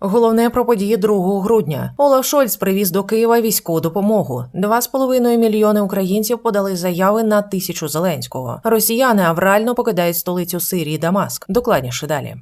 Головне про події 2 грудня. Олаф Шольц привіз до Києва військову допомогу. 2,5 мільйони українців подали заяви на тисячу Зеленського. Росіяни аврально покидають столицю Сирії Дамаск. Докладніше далі.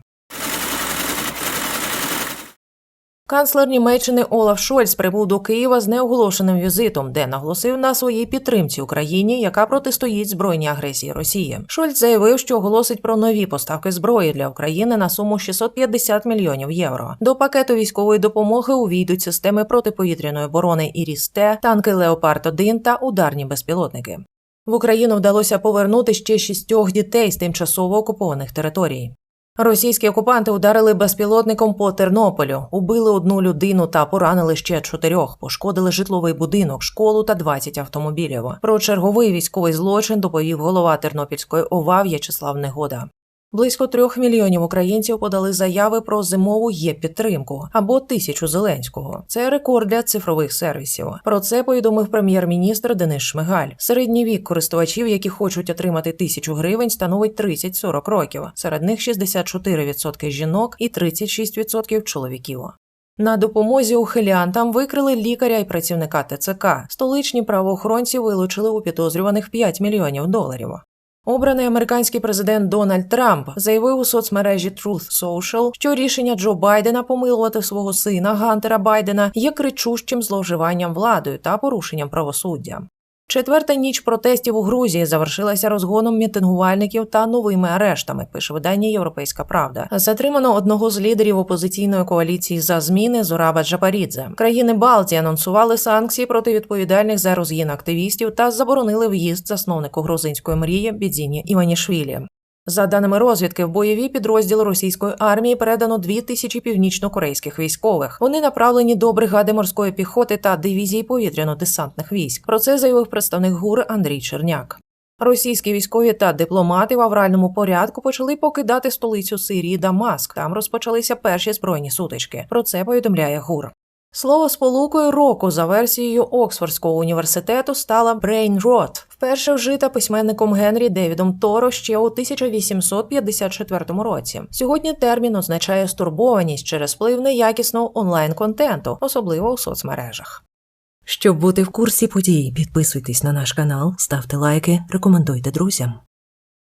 Канцлер Німеччини Олаф Шольц прибув до Києва з неоголошеним візитом, де наголосив на своїй підтримці Україні, яка протистоїть збройній агресії Росії. Шольц заявив, що оголосить про нові поставки зброї для України на суму 650 мільйонів євро. До пакету військової допомоги увійдуть системи протиповітряної оборони «Іріс-Т», танки Леопард 1 та ударні безпілотники. В Україну вдалося повернути ще шістьох дітей з тимчасово окупованих територій. Російські окупанти ударили безпілотником по Тернополю, убили одну людину та поранили ще чотирьох, пошкодили житловий будинок, школу та 20 автомобілів. Про черговий військовий злочин доповів голова Тернопільської ОВА В'ячеслав Негода. Близько трьох мільйонів українців подали заяви про зимову є підтримку або тисячу зеленського. Це рекорд для цифрових сервісів. Про це повідомив прем'єр-міністр Денис Шмигаль. Середній вік користувачів, які хочуть отримати тисячу гривень, становить 30-40 років. Серед них 64% жінок і 36% чоловіків. На допомозі ухилянтам викрили лікаря і працівника ТЦК. Столичні правоохоронці вилучили у підозрюваних 5 мільйонів доларів. Обраний американський президент Дональд Трамп заявив у соцмережі Truth Social, що рішення Джо Байдена помилувати свого сина Гантера Байдена є кричущим зловживанням владою та порушенням правосуддя. Четверта ніч протестів у Грузії завершилася розгоном мітингувальників та новими арештами. Пише видання Європейська Правда. Затримано одного з лідерів опозиційної коаліції за зміни Зораба Джапарідзе. Країни Балтії анонсували санкції проти відповідальних за розгін активістів та заборонили в'їзд засновнику грузинської мрії Бідзіні Іванішвілі. За даними розвідки, в бойові підрозділи російської армії передано дві тисячі північно-корейських військових. Вони направлені до бригади морської піхоти та дивізії повітряно-десантних військ. Про це заявив представник ГУР Андрій Черняк. Російські військові та дипломати в авральному порядку почали покидати столицю Сирії Дамаск. Там розпочалися перші збройні сутички. Про це повідомляє ГУР. Слово сполукою року за версією Оксфордського університету стала «brain rot», вперше вжита письменником Генрі Девідом Торо ще у 1854 році. Сьогодні термін означає стурбованість через вплив неякісного онлайн-контенту, особливо у соцмережах. Щоб бути в курсі подій, підписуйтесь на наш канал, ставте лайки, рекомендуйте друзям.